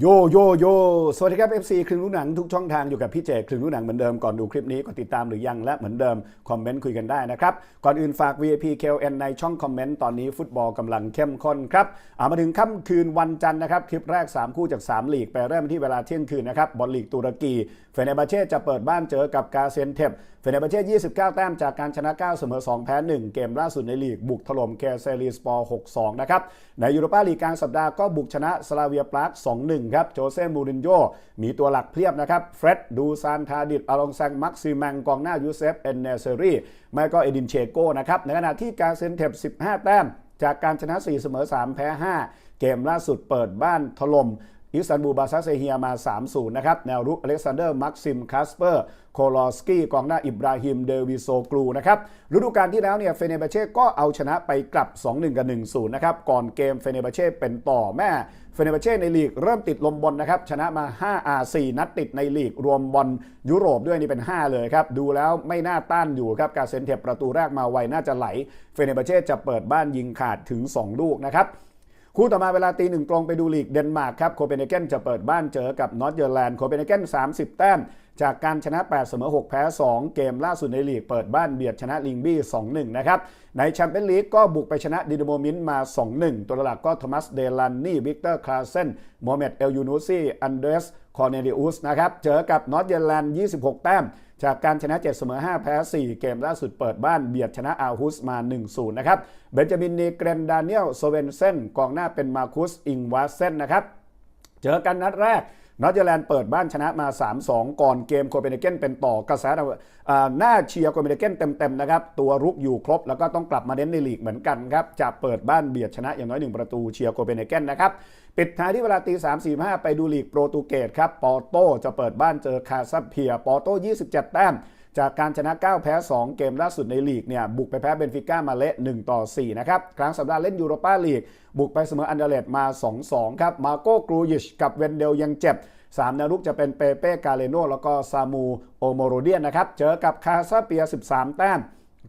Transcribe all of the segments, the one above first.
โยโยโยสวัสดีครับ FC ครึ่งรู้หนังทุกช่องทางอยู่กับพี่เจครึ่งรู้หนังเหมือนเดิมก่อนดูคลิปนี้ก็ติดตามหรือยังและเหมือนเดิม คอมเมนต์คุยกันได้นะครับ ก่อนอื่นฝาก VIP KLN ในช่องคอมเมนต์ตอนนี้ฟุตบอลกำลังเข้มข้นครับามาถึงค่ำคืนวันจันทร์นะครับ คลิปแรก 3 คู่จาก 3 ลีก ไปเริ่มที่เวลาเที่ยงคืนนะครับบอลลีกตุรกีเฟเนบาเช่จะเปิดบ้านเจอกับกาเซนเทปเฟเนบาเช่29 แต้มจากการชนะ 9 เสมอ 2 แพ้ 1 เกมล่าสุดในลีกบุกถล่มเคเซรีสปอร์ 6-2 นะครับในยูโรปาลีกกลางสัปดาห์ก็บุกชนะสลาเวียปราก2-1ครับโจเซ่มูรินโญ่มีตัวหลักเพียบนะครับเฟร็ดดูซานทาดิตอลองซังมักซิมังกองหน้ายูเซฟเอนเนเซรีไม่ก็เอดินเชโกนะครับในขณะที่กาเซนเทป15 แต้มจากการชนะ 4 เสมอ 3 แพ้ 5 เกมล่าสุดเปิดบ้านถล่ม อิสตันบูลบาซัสเซเฮียมา 3-0 นะครับ แนวรุกอเล็กซานเดอร์ มักซิม คาสเปอร์ โคลอสกี้ กองหน้าอิบราฮิม เดวิโซกลูนะครับ ฤดูกาลที่แล้วเนี่ย เฟเนบาเช่ก็เอาชนะไปกลับ 2-1 กับ 1-0 นะครับ ก่อนเกมเฟเนบาเช่เป็นต่อแม่เฟเนบาเช่ในลีกเริ่มติดลมบนนะครับ ชนะมา5อา4นัดติดในลีกรวมบอลยุโรปด้วยนี่เป็น 5 เลยครับ ดูแล้วไม่น่าต้านอยู่ครับ การเซนเทปประตูแรกมาไวน่าจะไหล เฟเนบาเช่จะเปิดบ้านยิงขาดถึง 2 ลูกนะครับ คู่ต่อมาเวลาตีหนึ่งตรงไปดูลีกเดนมาร์กครับโคเปนเฮเกนจะเปิดบ้านเจอกับนอตเยอร์แลนด์โคเปนเฮเกน30 แต้ม จากการชนะ 8 เสมอ 6 แพ้ 2 เกมล่าสุดในลีกเปิดบ้านเบียดชนะลิงบี้ 2-1 นะครับ ในแชมเปี้ยนลีกก็บุกไปชนะดินโมมินมา 2-1 ตัวหลักก็โทมัสเดลันนี่วิกเตอร์คลาเซนโมเมดเอลยูนูซีอันเดรสคอร์เนลิอุสนะครับ เจอกับนอตเยอร์แลนด์ 26 แต้ม จากการชนะ 7 เสมอ 5 แพ้ 4 เกมล่าสุดเปิดบ้านเบียดชนะอาฮุสมา 1-0 นะครับ เบนจามินเนเกรนดานิเอลโซเวนเซนกองหน้าเป็นมาคุสอิงวาเซนนะครับ เจอกันนัดแรก นอตเยอร์แลนด์เปิดบ้านชนะมา 3-2 ก่อนเกมโคเปนเฮเกนเป็นต่อกระแสอ่าหน้าเชียร์โคเปนเฮเกนเต็มๆนะครับ ตัวรุกอยู่ครบแล้วก็ต้องกลับมาเน้นในลีกเหมือนกันครับ จะเปิดบ้านเบียดชนะอย่างน้อย 1 ประตูเชียร์โคเปนเฮเกนนะครับ ปิดท้ายที่เวลาตี3 4 5 ไปดูลีกโปรตุเกสครับ ปอโตจะเปิดบ้านเจอคาซับเพีย ปอโต 27 แต้ม จากการชนะ 9 แพ้ 2 เกมล่าสุดในลีกเนี่ยบุกไปแพ้เบนฟิก้ามาเละ1ต่อ4นะครับกลางสัปดาห์เล่นยูโรปาลีก บุกไปเสมออันเดเลตมา 2-2 ครับมาโก้กรูยิชกับเวนเดลยังเจ็บ3แนวรุกจะเป็นเปเป้กาเลโนแล้วก็ซามูโอโมโรเดียนนะครับเจอกับคาซาเปีย 13 แต้ม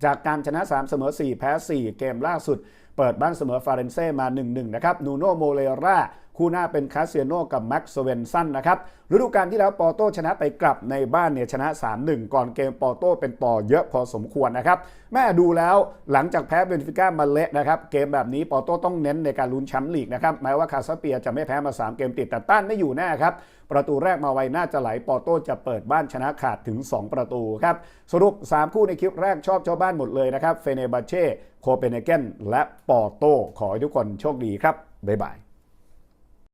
จากการชนะ 3 เสมอ 4 แพ้ 4 เกมล่าสุด เปิดบ้านเสมอฟาเรนเซ่มา 1-1 นะครับนูโนโมเลรา คู่หน้าเป็นคาเซียโนกับแม็กซ์เวนซันนะครับฤดูกาลที่แล้วปอโต้ชนะไปกลับในบ้านเนี่ยชนะ 3-1 ก่อนเกมปอโต้เป็นต่อเยอะพอสมควรนะครับแม่ดูแล้วหลังจากแพ้เบนฟิก้ามาเละนะครับเกมแบบนี้ปอโต้ต้องเน้นในการลุ้นแชมป์ลีกนะครับแม้ว่าคาซาเปียจะไม่แพ้มา 3 เกมติดแต่ต้านไม่อยู่แน่ครับประตูแรกมาไวน่าจะไหลปอโต้จะเปิดบ้านชนะขาดถึง 2 ประตูครับสรุป 3 คู่ในคลิปแรกชอบเจ้าบ้านหมดเลยนะครับเฟเนบาเช่โคเปนเฮเกนและปอโต้ขอให้ทุกคนโชคดีครับบ๊ายบาย